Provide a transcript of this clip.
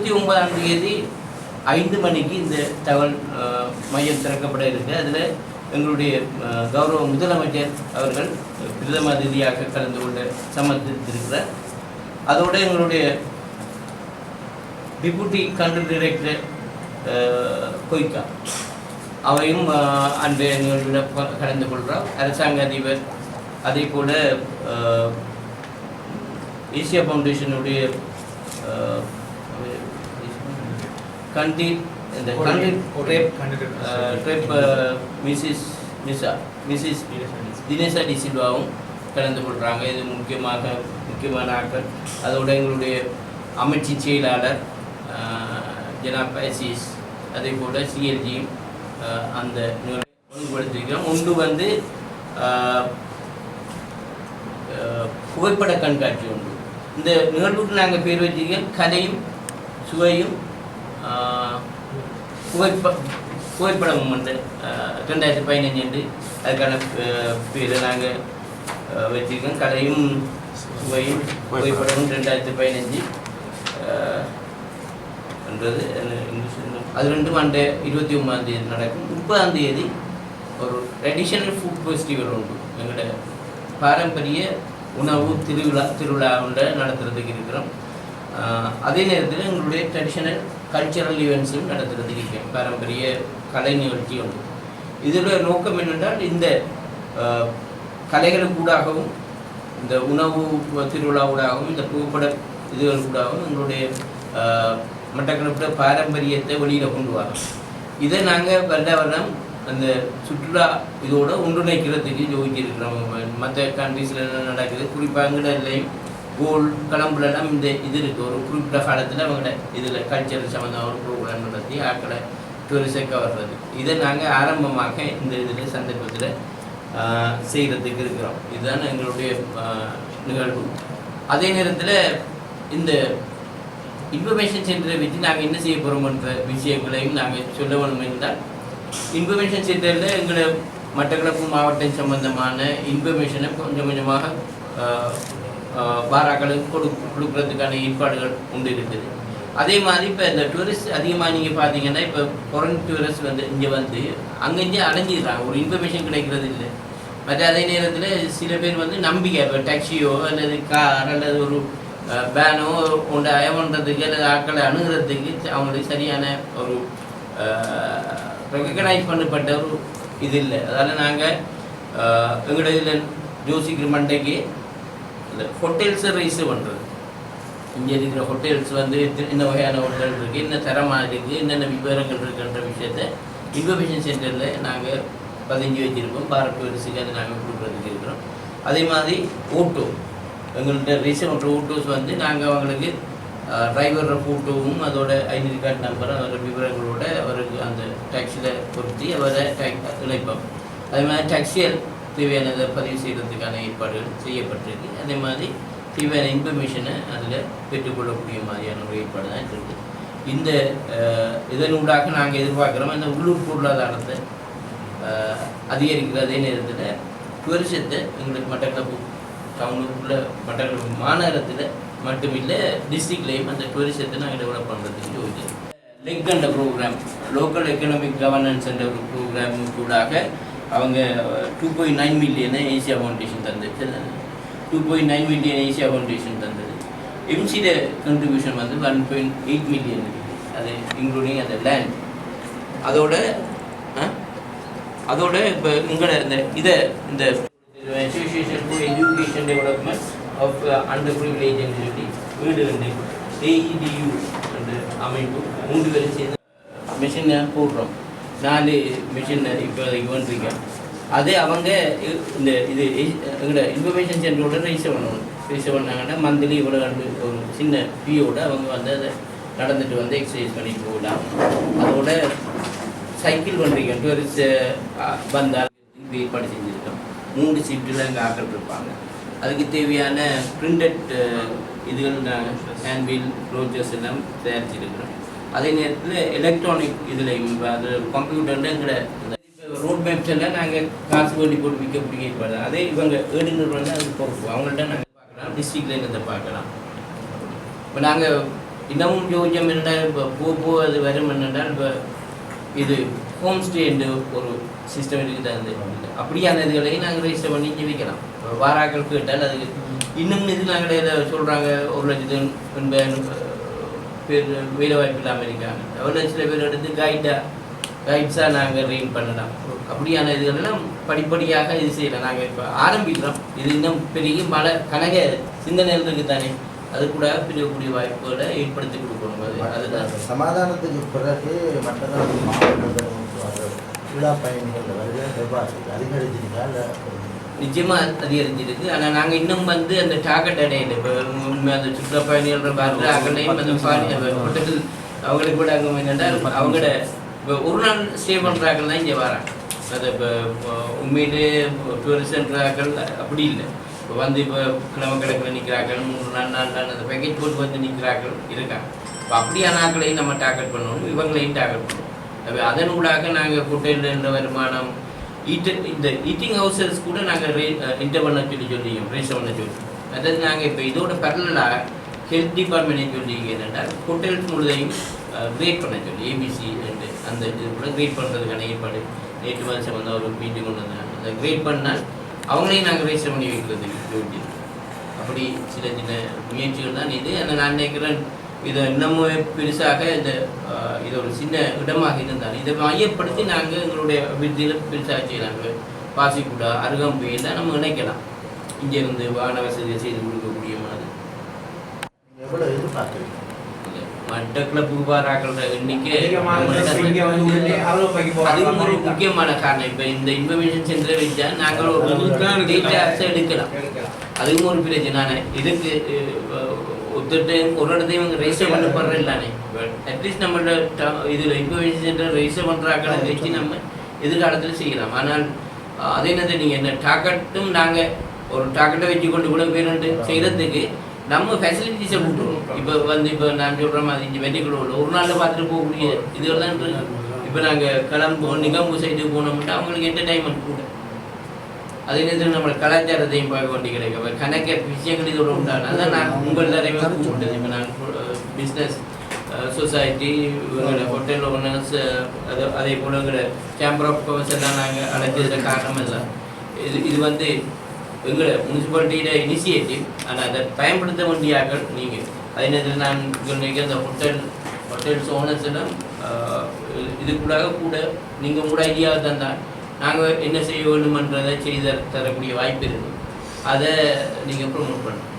இருபத்தி ஒன்பதாம் தேதி ஐந்து மணிக்கு இந்த தகவல் மையம் திறக்கப்பட இருக்கு. அதில் எங்களுடைய கௌரவ முதலமைச்சர் அவர்கள் பிரதம அதிதியாக கலந்து கொண்டு சம்மந்தித்திருக்கிறார் அதோட எங்களுடைய டிபுட்டி கண்ட்ரி டைரக்டர் கொய்கா அவையும் அஹ், அன்றைய கலந்து கொள்கிறார். அரசாங்க அதிபர் அதே போல் ஏசியா ஃபவுண்டேஷனுடைய கண்டி இந்த கண்டி ட்ரெப் ட்ரெப் மிஸ்ஸஸ் மிஸ்ஸா மிஸ்ஸஸ் தினேஷா டி சில்வாவும் கலந்து கொள்கிறாங்க இது முக்கியமாக முக்கியமான ஆட்கள். அதோட எங்களுடைய அமைச்சு செயலாளர் ஜனாப் அசீஸ் அதே போல் சிஎல்ஜியும் அந்த நிகழ்வை ஒழுங்குபடுத்தியிருக்கிறோம் ஒன்று வந்து புகைப்பட கண்காட்சி உண்டு இந்த நிகழ்வுக்கு நாங்கள் பேர் வச்சிருக்கோம் கலையும் சுவையும் புகைப்ப புகைப்படமும் வந்து ரெண்டாயிரத்தி பதினஞ்சு என்று அதுக்கான இதை நாங்கள் வச்சிருக்கோம். கலையும் சுவையும் புகைப்படமும் ரெண்டாயிரத்தி பதினஞ்சு என்றது இங்கிலீஷ் அது ரெண்டும் அந்த இருபத்தி ஒன்பதாம் தேதி நடக்கும். முப்பதாம் தேதி ஒரு ட்ரெடிஷனல் ஃபுட் ஃபெஸ்டிவல் உண்டு. எங்களோட பாரம்பரிய உணவு திருவிழா திருவிழா ஒன்றை நடத்துறதுக்கு இருக்கிறோம். அதே நேரத்தில் எங்களுடைய ட்ரெடிஷனல் கல்ச்சரல் ஈவெண்ட்ஸும் நடத்துகிறதுக்கு இருக்கேன் பாரம்பரிய கலை நிகழ்ச்சி உண்டு இதோட நோக்கம் என்னென்றால் இந்த கலைகளுக்கூடாகவும் இந்த உணவு திருவிழாவூடாகவும் இந்த புகைப்பட இதுகளுக்கூடாகவும் எங்களுடைய ஆஹ், பாரம்பரியத்தை வெளியில் கொண்டு வரோம் இதை நாங்கள் வருட வருடம் அந்த சுற்றுலா இதோட ஒன்றிணைக்கிறதுக்கு யோசிச்சிருக்கிறோம். மற்ற கண்ட்ரீஸில் என்ன நடக்குது? குறிப்பாக இல்லையும் கோல் கிளம்புலாம் இந்த இது இருக்குது ஒரு குறிப்பிட்ட காலத்தில் அவங்களோட இதில் கல்ச்சர் சம்மந்தமாக ஒரு ப்ரோக்ராம் நடத்தி ஆக்களை டூரிஸ்டை வர்றது இதை நாங்கள் ஆரம்பமாக இந்த இதில் சந்தர்ப்பத்தில் செய்கிறதுக்கு இருக்கிறோம். இதுதான் எங்களுடைய நிகழ்வு. அதே நேரத்தில் இந்த இன்ஃபர்மேஷன் சென்டரை வச்சு நாங்கள் என்ன செய்ய போகிறோம்ன்ற விஷயங்களையும் நாங்கள் சொல்ல வேணும் என்றால் இன்ஃபர்மேஷன் சென்டரில் எங்களை மட்டக்களப்பு மாவட்டம் சம்பந்தமான இன்ஃபர்மேஷனை கொஞ்சம் கொஞ்சமாக ஆஹ், கொடு கொடுக்கறதுக்கான ஏற்பாடுகள் உண்டு இருக்குது. அதே மாதிரி இப்போ இந்த டூரிஸ்ட் அதிகமாக நீங்கள் பார்த்தீங்கன்னா இப்போ ஃபாரின் டூரிஸ்ட் வந்து இங்கே வந்து அங்கங்கே அலைஞ்சிடுறாங்க ஒரு இன்ஃபர்மேஷன் கிடைக்கிறது இல்லை. மற்ற அதே நேரத்தில் சில பேர் வந்து நம்பிக்கை இப்போ டாக்ஸியோ அல்லது கார் அல்லது ஒரு பேனோ ஒன்று அயமன்றதுக்கு அல்லது ஆட்களை அணுகிறதுக்கு அவங்களுக்கு சரியான ஒரு ரெக்கக்னைஸ் பண்ணப்பட்ட ஒரு இது இல்லை. அதனால் நாங்கள் எங்களோட இதில் யோசிக்கிற மண்டைக்கு இந்த ஹோட்டல்ஸை ரைஸு பண்ணுறது இங்கே இருக்கிற ஹோட்டல்ஸ் வந்து என்ன வகையான ஹோட்டல் இருக்குது என்ன தரமாக இருக்குது என்னென்ன விவரங்கள் இருக்குன்ற விஷயத்த இன்ஃபர்மேஷன் சென்டரில் நாங்கள் பதிஞ்சு வச்சுருக்கோம். பாரத் வரிசைக்கு அதை நாங்கள் கொடுக்குறதுக்கு இருக்கிறோம். அதே மாதிரி ஓட்டோ எங்கள்கிட்ட ரீசன் பண்ணுற ஓட்டோஸ் வந்து நாங்கள் அவங்களுக்கு டிரைவரோட ஃபோட்டோவும் அதோட ஐடென்டி கார்டு நம்பர் அதோட விவரங்களோட அவருக்கு அந்த டாக்ஸியில் பொருத்தி அவரை டேக் இணைப்போம். அதே மாதிரி டாக்ஸியல் தேவையானதை பதிவு செய்கிறதுக்கான ஏற்பாடுகள் செய்யப்பட்டிருக்கு. அதே மாதிரி தேவையான இன்ஃபர்மேஷனை அதில் பெற்றுக்கொள்ளக்கூடிய மாதிரியான ஒரு ஏற்பாடு தான் இருக்குது இந்த இதனூடாக இதன் ஊடாக நாங்கள் எதிர்பார்க்குறோம். இந்த உள்ளூர் பொருளாதாரத்தை அதிகரிக்கிற அதே நேரத்தில் டூரிசத்தை எங்களுக்கு மட்டக்களப்பு டவுனுக்குள்ள மட்டக்களப்பு மாநகரத்தில் மட்டுமில்லை டிஸ்ட்ரிக்ட்லேயும் அந்த டூரிசத்தை நாங்கள் டெவலப் பண்ணுறதுக்கு யோசிக்கிறோம். LEG and program local economic governance என்ற ஒரு ப்ரோக்ராம் கூடாக அவங்க டூ பாயிண்ட் நைன் மில்லியனை Asia foundation தந்துச்சு two point nine million Asia foundation தந்தது. எம்சிட கண்ட்ரிபியூஷன் வந்து ஒன் பாயிண்ட் எயிட் மில்லியன் அது இன்க்ளூடிங் அந்த லேண்ட் அதோட அதோட இப்போ உங்களோட இந்த இதை இந்த association for education development of under privilege சொல்லி வீடு வந்து ஏஇடியு என்ற அமைப்பு. மூன்று பேரும் சேர்ந்து மிஷினை போடுறோம். நாலு மிஷின் இப்போ வந்துருக்கேன். அது அவங்க இந்த இது எங்களோட இன்ஃபர்மேஷன் சென்டரோட ரிஜிஸ்டர் பண்ணணும் ரிஜிஸ்டர் பண்ணாங்கன்னா மந்த்லி இவ்வளோ ரெண்டு ஒரு சின்ன ஃபீயோடு அவங்க வந்து அதை நடந்துட்டு வந்து எக்ஸசைஸ் பண்ணிட்டு போகலாம். அதோட சைக்கிள் பண்ணுறீங்க டூரிஸ்ட் வந்தால் இது படி செஞ்சுருக்கோம். மூணு சீட்டில் அங்கே ஆக்கள் இருப்பாங்க. அதுக்கு தேவையான பிரிண்டட் இதுகள் ஹேண்ட்வீல் ரோஜர்ஸ் எல்லாம் தயாரிச்சிருக்கிறோம். அதே நேரத்தில் எலக்ட்ரானிக் இதுலையும் இப்ப அது கம்ப்யூட்டரில் எங்களை ரோட் மேப்ஸ் எல்லாம் நாங்கள் காசு வேண்டி போட்டு விற்கக்கூடிய ஏற்பாடு அதே இவங்க ஏடுநர் வந்து அது பொறுப்பு. அவங்கள்ட்ட நாங்கள் பார்க்கலாம். டிஸ்ட்ரிக்ட்ல பார்க்கலாம். இப்போ நாங்கள் இன்னமும் யோசிச்சம் என்னென்னால் இப்போ போ போ அது வரும் என்னென்றால் இப்போ இது ஹோம் ஸ்டே என்று ஒரு சிஸ்டம் இருக்குது அந்த அப்படியான இதுகளையும் நாங்கள் ரெஜிஸ்டர் பண்ணி இங்கே வைக்கலாம். இப்போ வாராக்கள் கேட்டால் அதுக்கு இன்னும் இது நாங்கள் சொல்கிறாங்க ஒரு லட்சத்து எண்பதாயிரம் பேர் வேலை வாய்ப்பு இல்லாமல் இருக்காங்க. எவ்வளோ சில பேர் எடுத்து கைடாக கைட்ஸாக நாங்கள் ரெயின் பண்ணலாம். அப்படியான இதுகளெல்லாம் படிப்படியாக இது செய்யலாம். நாங்கள் இப்போ ஆரம்பிக்கிறோம். இது இன்னும் பெரிய மழை கனக சிந்தனைகள் இருக்குது தானே அது கூட பிரியக்கூடிய வாய்ப்புகளை ஏற்படுத்தி கொடுக்கணும். அது அதுதான். சமாதானத்துக்கு பிறகு மாவட்டத்தில் வர சுற்றுலா பயணிகள் வருகை எவ்வாறு அதிகரிச்சிருக்கா இல்லை நிச்சயமாக அதிகரிச்சிருக்கு. ஆனால் நாங்கள் இன்னும் வந்து அந்த டார்கெட் அடையல இப்போ அந்த சுற்றுலா பயணிகள் வர்ற அகலையும் அந்த ஹோட்டல் அவங்களுக்கு கூட அங்கே என்னென்னா அவங்களோட இப்போ ஒரு நாள் ஸ்டே பண்ணுறாக்கள் தான் இங்கே வராங்க. அது இப்போ உண்மையிலே டூரிஸ்ட்ன்றாக்கள் அப்படி இல்லை. இப்போ வந்து இப்போ கிழமை கிழக்கில் நிற்கிறார்கள் மூணு நாள் நாலு நாள் அந்த பேக்கேஜ் போட்டு வந்து நிற்கிறார்கள் இருக்காங்க. இப்போ அப்படியான ஆட்களையும் நம்ம டார்கெட் பண்ணணும் இவங்களையும் டார்கெட் பண்ணணும். அப்ப அதன் ஊடாக நாங்கள் ஹோட்டலில் என்ற வருமானம் இந்த ஈட்டிங் ஹவுசஸ் கூட நாங்கள் ரே இன்டர் பண்ண சொல்லி சொல்லியும் ரெஜிஸ்டர் பண்ண சொல்லி. அதாவது நாங்கள் இப்போ இதோட பரலாக ஹெல்த் டிபார்ட்மெண்ட் சொல்லி என்னென்னா ஹோட்டல்ஸ் முழுதையும் uh, கிரேட் பண்ண சொல்லி ஏபிசி அந்த இது கூட கிரேட் பண்ணுறதுக்கான ஏற்பாடு நேற்று மாதிரி சம்மந்தம் ஒரு மீட்டிங் கொண்டு வந்தாங்க. அதை கிரேட் பண்ணால் அவங்களையும் நாங்கள் ரெஜிஸ்டர் பண்ணி வைக்கிறது அப்படி சில சின்ன முயற்சிகள் தான் இது. ஆனால் நான் நினைக்கிறேன் இதை இன்னமும் பெருசாக இந்த ஆஹ், இது ஒரு சின்ன இடமாக இருந்தால் இதை மையப்படுத்தி நாங்கள் எங்களுடைய விருத்தியில் பெருசாக செய்யலாம் பாசிக்குடா அருகம்புயில் தான் நம்ம இணைக்கலாம். இங்கேருந்து வாகன வசதியை செய்து கொடுக்கக்கூடிய மாதிரி எவ்வளோ எதிர்பார்க்குறீங்க? எண்ணிக்கை ஒரு போறாங்க முக்கியமான காரணம். இப்போ இந்த இன்ஃபர்மேஷன் சென்டரை வச்சா நாங்கள் ஒரு டேட்டாஸை எடுக்கலாம். அதுவும் ஒரு பிரச்சனை. இதுக்கு ஒருத்தர் ஒரு இடத்தையும் இவங்க ரெஜிஸ்டர் பண்ண போடுற இல்லானே அட்லீஸ்ட் நம்மளோட இதுல இன்ஃபர்மேஷன் சென்டர் ரெஜிஸ்டர் பண்றாக்களை வச்சு நம்ம எதிர்காலத்தில் செய்யலாம். ஆனால் அதே நேரத்தில் நீங்கள் என்ன டாக்கெட்டும் நாங்கள் ஒரு டாக்கெட்டை வச்சு கொண்டு கூட வேணும்னு செய்கிறதுக்கு நம்ம ஃபெசிலிட்டிஸை விட்டுருவோம் இப்போ வந்து இப்போ நான் சொல்கிற மாதிரி இங்கே வெட்டிக்குள்ள ஒரு நாளில் பார்த்துட்டு போகக்கூடிய இருக்கு. இப்போ நாங்கள் கிளம்பு நிகம்பு சைடு போனோம்னா அவங்களுக்கு என்டர்டைன்மெண்ட் கூட. அதே நம்ம கலாச்சாரத்தையும் பார்க்க வேண்டி கிடைக்கும் இப்ப கணக்க விஷயங்கள் இதோட உண்டான அதான் நான் உங்கள் தரவே கூப்பிட்டது இப்போ நான் பிஸ்னஸ் சொசைட்டி இவங்களோட ஹோட்டல் ஓனர்ஸ் அது அதே போல் எங்களோட சேம்பர் ஆஃப் கமர்ஸ் எல்லாம் நாங்கள் அழைச்சதுல காரணம் இல்லை இது இது வந்து எங்களோட முனிசிபாலிட்டியோட இனிஷியேட்டிவ் ஆனால் அதை பயன்படுத்த வேண்டிய ஆக்கள் நீங்கள் அதே நேரத்தில் நான் இங்கே அந்த ஹோட்டல் ஹோட்டல்ஸ் ஓனர்ஸ் எல்லாம் இது இதுக்குள்ளாக கூட நீங்கள் கூட ஐடியா தந்தால் நாங்கள் என்ன செய்ய வேண்டுமன்றதை செய்து தர- தரக்கூடிய வாய்ப்பு இருக்குது அதை நீங்கள் ப்ரொமோட் பண்ணணும்.